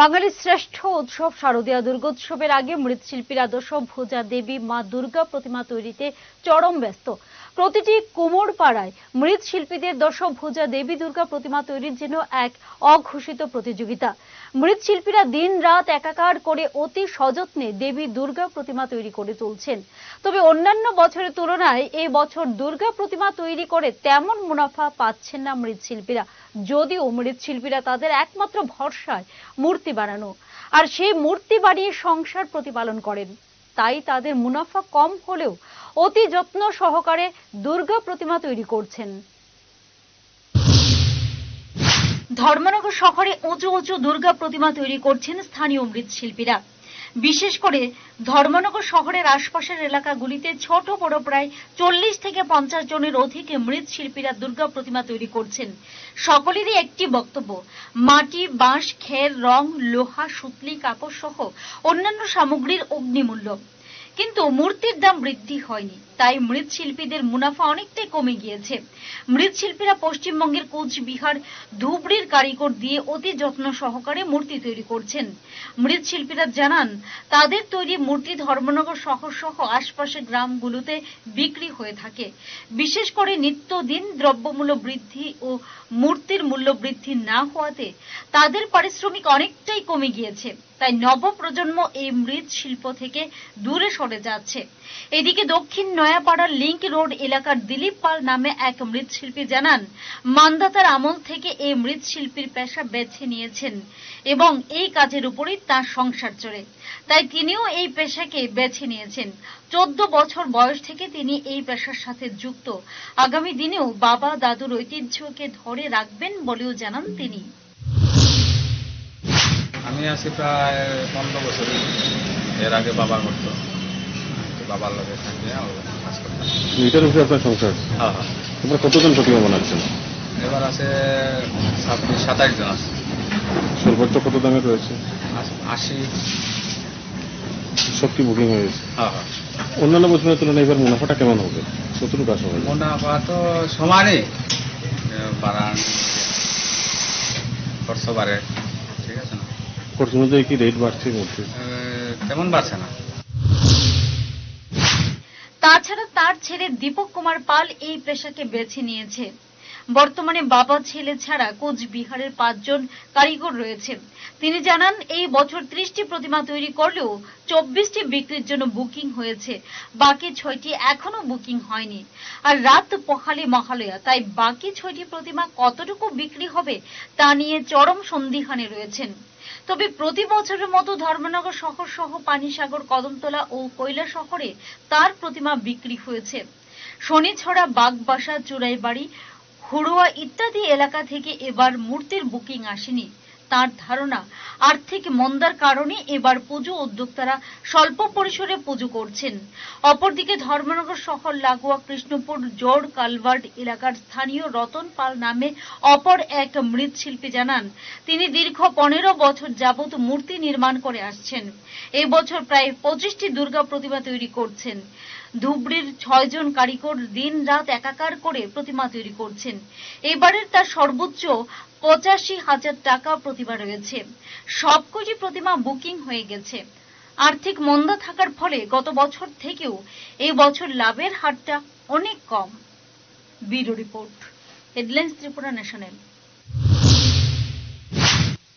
বাঙালির শ্রেষ্ঠ উৎসব শারদীয়া দুর্গোৎসবের আগে মৃৎশিল্পীরা ভোজা দেবী মা দুর্গা প্রতিমা তৈরিতে চরম ব্যস্ত। প্রতিটি কোমর পাড়ায় মৃৎশিল্পীদের দশভুজা দেবী দুর্গা প্রতিমা তৈরির জন্য এক অঘোষিত প্রতিযোগিতা। মৃৎশিল্পীরা দিন রাত একাকার করে অতি সযত্নে দেবী দুর্গা প্রতিমা তৈরি করে তুলছেন। তবে অন্যান্য বছরের তুলনায় এই বছর দুর্গা প্রতিমা তৈরি করে তেমন মুনাফা পাচ্ছেন না মৃৎশিল্পীরা। যদিও মৃৎশিল্পীরা তাদের একমাত্র ভরসায় মূর্তি বানানো। আর সেই মূর্তি বানিয়ে সংসার প্রতিপালন করেন। তাই তাদের মুনাফা কম হলেও অতি যত্ন সহকারে দুর্গা প্রতিমা তৈরি করছেন। ধর্মনগর শহরে উঁচু উঁচু দুর্গা প্রতিমা তৈরি করছেন স্থানীয় মৃৎশিল্পীরা। বিশেষ করে ধর্মনগর শহরের আশপাশের এলাকাগুলিতে ছোট বড় প্রায় চল্লিশ থেকে পঞ্চাশ জনের অধিক মৃৎশিল্পীরা দুর্গা প্রতিমা তৈরি করছেন। সকলেরই একটি বক্তব্য, মাটি, বাঁশ, খের, রং, লোহা, সুতলি কাপড় সহ অন্যান্য সামগ্রীর অগ্নিমূল্য। কিন্তু মূর্তির দাম বৃদ্ধি হয়নি। তাই মৃৎশিল্পীদের মুনাফা অনেকটাই কমে গিয়েছে। মৃৎশিল্পীরা পশ্চিমবঙ্গের কোচবিহার ধুবড়ির কারিগর দিয়ে অতি যত্ন সহকারে মূর্তি তৈরি করছেন। মৃৎশিল্পীরা জানান, তাদের তৈরি মূর্তি ধর্মনগর শহর সহ আশপাশের গ্রামগুলোতে বিক্রি হয়ে থাকে। বিশেষ করে নিত্যদিন দ্রব্যমূল্য বৃদ্ধি ও মূর্তির মূল্য বৃদ্ধি না হওয়াতে তাদের পারিশ্রমিক অনেকটাই কমে গিয়েছে। তাই নবপ্রজন্ম এই মৃৎশিল্প থেকে দূরে সরে যাচ্ছে। এদিকে দক্ষিণ নয়াপাড়ার লিংক রোড এলাকার দিলীপ পাল নামে এক মৃৎশিল্পী জানান, মান্দাতার আমল থেকে এই মৃৎশিল্পীর পেশা বেছে নিয়েছেন এবং এই কাজের উপরেই তার সংসার চলে। তাই তিনিও এই পেশাকে বেছে নিয়েছেন। চোদ্দ বছর বয়স থেকে তিনি এই পেশার সাথে যুক্ত। আগামী দিনেও বাবা দাদুর ঐতিহ্যকে ধরে রাখবেন বলেও জানান তিনি। আমি আছি প্রায় পনেরো বছর। এর আগে বাবা করতো বাবার লগে থাকে কাজ করতাম এটার উপরে আপনার সংসার? হ্যাঁ হ্যাঁ। আপনার কতজন প্রতিমা বানাচ্ছেন এবার আছে ছাব্বিশ সাতাশ জন আছে। সর্বোচ্চ কত দামে রয়েছে? আশি সব কি বুকিং হয়ে গেছে? হ্যাঁ হ্যাঁ। অন্যান্য বছরের তুলনায় এবার মুনাফাটা কেমন হবে? কতটুকু আসা হবে মুনাফা তো সমানে বাড়ান খরচ বাড়ে। ঠিক আছে না? খরচ অনুযায়ী কি রেট বাড়ছে মধ্যে? তেমন বাড়ছে না। তাছাড়া তার ছেলে দীপক কুমার পাল এই পেশাকে বেছে নিয়েছে। বর্তমানে বাবা ছেলে ছাড়া কোচবিহারের পাঁচজন কারিগর রয়েছে। তিনি জানান, এই বছর ত্রিশটি প্রতিমা তৈরি করলেও চব্বিশটি বিক্রির জন্য বুকিং হয়েছে। বাকি ছয়টি এখনও বুকিং হয়নি। আর রাত পহালে মহালয়া, তাই বাকি ছয়টি প্রতিমা কতটুকু বিক্রি হবে তা নিয়ে চরম সন্দিহানে রয়েছেন। তবে প্রতি বছরের মতো ধর্মনগর শহর সহ পানিসাগর, কদমতলা ও কৈলা শহরে তার প্রতিমা বিক্রি হয়েছে। শনিছড়া, বাগবাসা, চুরাইবাড়ি হুড়ুয়া ইত্যাদি এলাকা থেকে এবার মূর্তির বুকিং আসেনি। তার ধারণা। আর্থিক মন্দার কারণে এবার পুজো উদ্যোক্তারা স্বল্প পরিসরে পুজো করছেন। অপরদিকে ধর্মনগর শহর লাগোয়া কৃষ্ণপুর জোড় কালভার্ট এলাকার স্থানীয় রতন পাল নামে অপর এক মৃৎশিল্পী জানান, তিনি দীর্ঘ পনেরো বছর যাবত মূর্তি নির্মাণ করে আসছেন। এই বছর প্রায় পঁচিশটি দুর্গা প্রতিমা তৈরি করছেন। ধুবড়ির ছয়জন কারিগর দিন রাত একাকার করে প্রতিমা তৈরি করছেন। এবারের তার সর্বোচ্চ পঁচাশি হাজার টাকা প্রতিমা রয়েছে। সবকটি প্রতিমা বুকিং হয়ে গেছে। আর্থিক মন্দা থাকার ফলে গত বছর থেকেও এই বছর লাভের হারটা অনেক কম। Bureau report, headlines Tripura national.